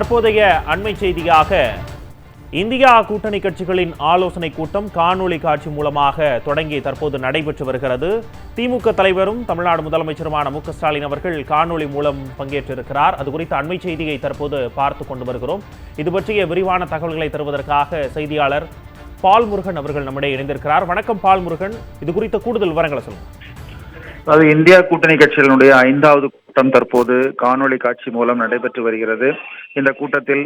தற்போதைய அண்மை செய்தியாக இந்தியா கூட்டணி கட்சிகளின் ஆலோசனை கூட்டம் காணொளி காட்சி மூலமாக தொடங்கி தற்போது நடைபெற்று வருகிறது. திமுக தலைவரும் தமிழ்நாடு முதலமைச்சருமான மு ஸ்டாலின் அவர்கள் காணொலி மூலம் பங்கேற்றிருக்கிறார். அது குறித்த அண்மை செய்தியை தற்போது பார்த்து கொண்டு வருகிறோம். இது பற்றிய விரிவான தகவல்களை தருவதற்காக செய்தியாளர் பால்முருகன் அவர்கள் நம்மிடையே இணைந்திருக்கிறார். வணக்கம் பால் முருகன் இது குறித்த கூடுதல் விவரங்களை சொல்லுங்கள் அது இந்தியா கூட்டணி கட்சிகளினுடைய ஐந்தாவது கூட்டம் தற்போது காணொளி காட்சி மூலம் நடைபெற்று வருகிறது. இந்த கூட்டத்தில்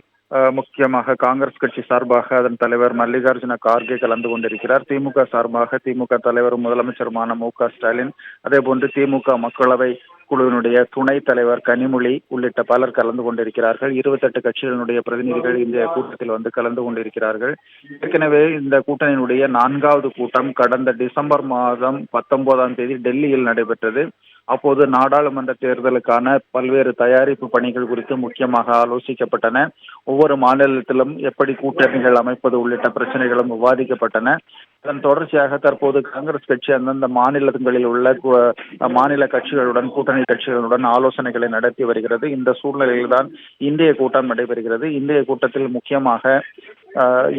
முக்கியமாக காங்கிரஸ் கட்சி சார்பாக அதன் தலைவர் மல்லிகார்ஜுன கார்கே கலந்து கொண்டிருக்கிறார். திமுக சார்பாக திமுக தலைவரும் முதலமைச்சருமான மு க ஸ்டாலின் அதே போன்று திமுக மக்களவை குழுவினுடைய துணைத் தலைவர் கனிமொழி உள்ளிட்ட பலர் கலந்து கொண்டிருக்கிறார்கள். இருபத்தெட்டு கட்சிகளினுடைய பிரதிநிதிகள் இந்த கூட்டத்தில் வந்து கலந்து கொண்டிருக்கிறார்கள். ஏற்கனவே இந்த கூட்டணியினுடைய நான்காவது கூட்டம் கடந்த டிசம்பர் மாதம் பத்தொன்பதாம் தேதி டெல்லியில் நடைபெற்றது. அப்போது நாடாளுமன்ற தேர்தலுக்கான பல்வேறு தயாரிப்பு பணிகள் குறித்து முக்கியமாக ஆலோசிக்கப்பட்டன. ஒவ்வொரு மாநிலத்திலும் எப்படி கூட்டணிகள் அமைப்பது உள்ளிட்ட பிரச்சனைகளும் விவாதிக்கப்பட்டன. அதன் தொடர்ச்சியாக தற்போது காங்கிரஸ் கட்சி அந்தந்த மாநிலங்களில் உள்ள கு- மாநில கட்சிகளுடன் கூட்டணி கட்சிகளுடன் ஆலோசனைகளை நடத்தி வருகிறது. இந்த சூழ்நிலையில்தான் இந்திய கூட்டம் நடைபெறுகிறது. இந்திய கூட்டத்தில் முக்கியமாக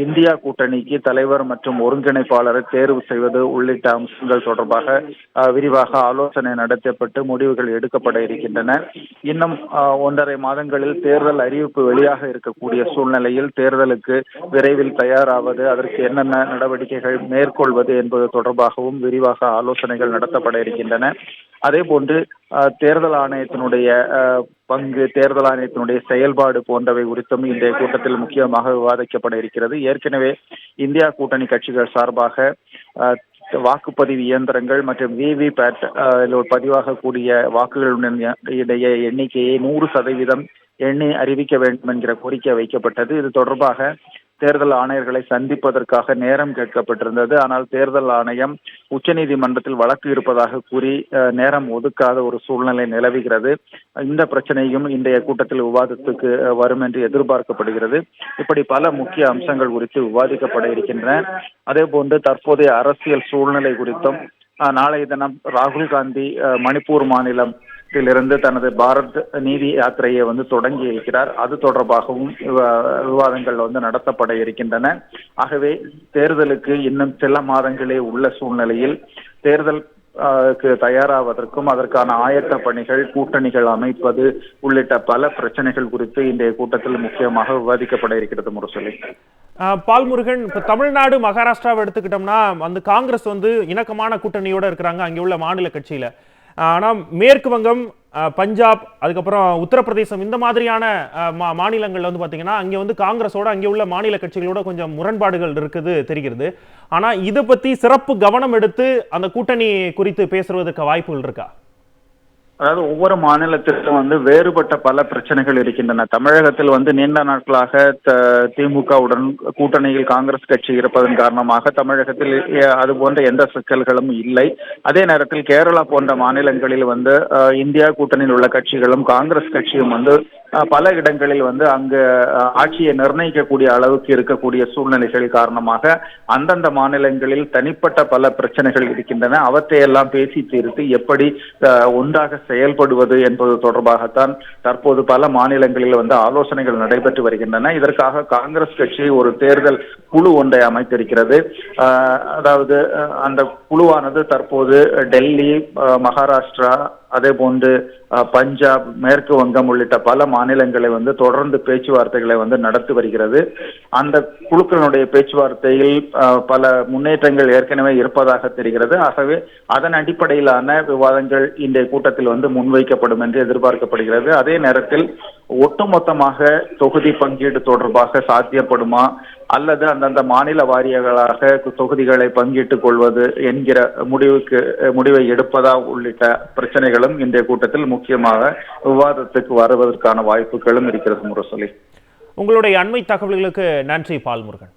இந்தியா கூட்டணிக்கு தலைவர் மற்றும் ஒருங்கிணைப்பாளரை தேர்வு செய்வது உள்ளிட்ட அம்சங்கள் தொடர்பாக விரிவாக ஆலோசனை நடத்தப்பட்டு முடிவுகள் எடுக்கப்பட இருக்கின்றன. இன்னும் ஒன்றரை மாதங்களில் தேர்தல் அறிவிப்பு வெளியாக இருக்கக்கூடிய சூழ்நிலையில் தேர்தலுக்கு விரைவில் தயாராவது அதற்கு என்னென்ன நடவடிக்கைகள் மேற்கொள்வது என்பது தொடர்பாகவும் விரிவாக ஆலோசனைகள் நடத்தப்பட இருக்கின்றன. அதே போன்று தேர்தல் ஆணையத்தினுடைய பங்கு தேர்தல் ஆணையத்தினுடைய செயல்பாடு போன்றவை குறித்தும் இன்றைய கூட்டத்தில் முக்கியமாக விவாதிக்கப்பட இருக்கிறது. ஏற்கனவே இந்தியா கூட்டணி கட்சிகள் சார்பாக வாக்குப்பதிவு இயந்திரங்கள் மற்றும் விவிபேட் பதிவாகக்கூடிய வாக்குகளுடைய எண்ணிக்கையை நூறு சதவீதம் எண்ணி அறிவிக்க வேண்டும் என்கிற கோரிக்கை வைக்கப்பட்டது. இது தொடர்பாக தேர்தல் ஆணையர்களை சந்திப்பதற்காக நேரம் கேட்கப்பட்டிருந்தது. ஆனால் தேர்தல் ஆணையம் உச்சநீதிமன்றத்தில் வழக்கு இருப்பதாக கூறி அஹ், நேரம் ஒதுக்காத ஒரு சூழ்நிலை நிலவுகிறது. இந்த பிரச்சனையும் இன்றைய கூட்டத்தில் விவாதத்துக்கு வரும் என்று எதிர்பார்க்கப்படுகிறது. இப்படி பல முக்கிய அம்சங்கள் குறித்து விவாதிக்கப்பட இருக்கின்றன. அதே போன்று தற்போதைய அரசியல் சூழ்நிலை குறித்தும் அஹ், நாளைய தினம் ராகுல் காந்தி அஹ், மணிப்பூர் மாநிலம் இருந்து தனது பாரத் நீதி யாத்திரையை வந்து தொடங்கி இருக்கிறார். அது தொடர்பாகவும் விவாதங்கள் வந்து நடத்தப்பட இருக்கின்றன. ஆகவே தேர்தலுக்கு இன்னும் சில மாதங்களே உள்ள சூழ்நிலையில் தேர்தல் தயாராவதற்கும் அதற்கான ஆயத்த பணிகள் கூட்டணிகள் அமைப்பது உள்ளிட்ட பல பிரச்சனைகள் குறித்து இன்றைய கூட்டத்தில் முக்கியமாக விவாதிக்கப்பட இருக்கிறது முரசொலி. ஆஹ் பால் இப்போ தமிழ்நாடு மகாராஷ்டிராவை எடுத்துக்கிட்டோம்னா அந்த காங்கிரஸ் வந்து இணக்கமான கூட்டணியோட இருக்கிறாங்க அங்கே உள்ள மாநில கட்சியில. ஆனால் மேற்கு வங்கம் பஞ்சாப் அதுக்கப்புறம் உத்தரப்பிரதேசம் இந்த மாதிரியான மா மாநிலங்கள் வந்து பார்த்தீங்கன்னா அங்கே வந்து காங்கிரஸோட அங்கே உள்ள மாநில கட்சிகளோட கொஞ்சம் முரண்பாடுகள் இருக்குது தெரிகிறது. ஆனால் இதை பற்றி சிறப்பு கவனம் எடுத்து அந்த கூட்டணி குறித்து பேசுவதற்கு வாய்ப்புகள் இருக்கா? அதாவது ஒவ்வொரு மாநிலத்திலும் வந்து வேறுபட்ட பல பிரச்சனைகள் இருக்கின்றன. தமிழகத்தில் வந்து நீண்ட நாட்களாக த- திமுகவுடன் கூட்டணியில் காங்கிரஸ் கட்சி இருப்பதன் காரணமாக தமிழகத்தில் அது போன்ற எந்த சிக்கல்களும் இல்லை. அதே நேரத்தில் கேரளா போன்ற மாநிலங்களில் வந்து இந்தியா கூட்டணியில் உள்ள கட்சிகளும் காங்கிரஸ் கட்சியும் வந்து பல இடங்களில் வந்து அங்கு ஆட்சியை நிர்ணயிக்கக்கூடிய அளவுக்கு இருக்கக்கூடிய சூழ்நிலைகள் காரணமாக அந்தந்த மாநிலங்களில் தனிப்பட்ட பல பிரச்சனைகள் இருக்கின்றன. அவற்றையெல்லாம் பேசி தீர்த்து எப்படி அஹ், ஒன்றாக செயல்படுவது என்பது தொடர்பாகத்தான் தற்போது பல மாநிலங்களில் வந்து ஆலோசனைகள் நடைபெற்று வருகின்றன. இதற்காக காங்கிரஸ் கட்சி ஒரு தேர்தல் குழு ஒன்றை அமைத்திருக்கிறது. அதாவது அஹ், அந்த குழுவானது தற்போது டெல்லி அஹ், மகாராஷ்டிரா அதே போன்று பஞ்சாப் மேற்கு வங்கம் உள்ளிட்ட பல மாநிலங்களை வந்து தொடர்ந்து பேச்சுவார்த்தைகளை வந்து நடத்தி வருகிறது. அந்த குழுக்களுடைய பேச்சுவார்த்தையில் அஹ், பல முன்னேற்றங்கள் ஏற்கனவே இருப்பதாக தெரிகிறது. ஆகவே அதன் அடிப்படையிலான விவாதங்கள் இன்றைய கூட்டத்தில் வந்து முன்வைக்கப்படும் என்று எதிர்பார்க்கப்படுகிறது. அதே நேரத்தில் ஒட்டுமொத்தமாக தொகுதி பங்கீடு தொடர்பாக சாத்தியப்படுமா? அல்லது அந்தந்த மாநில வாரியங்களாக தொகுதிகளை பங்கிட்டுக் கொள்வது என்கிற முடிவுக்கு முடிவை எடுப்பதா உள்ளிட்ட பிரச்சனைகளும் இந்த கூட்டத்தில் முக்கியமாக விவாதத்துக்கு வருவதற்கான வாய்ப்புகளும் இருக்கிறது முரசொலி. உங்களுடைய அண்மை தகவல்களுக்கு நன்றி பால்முருகன்.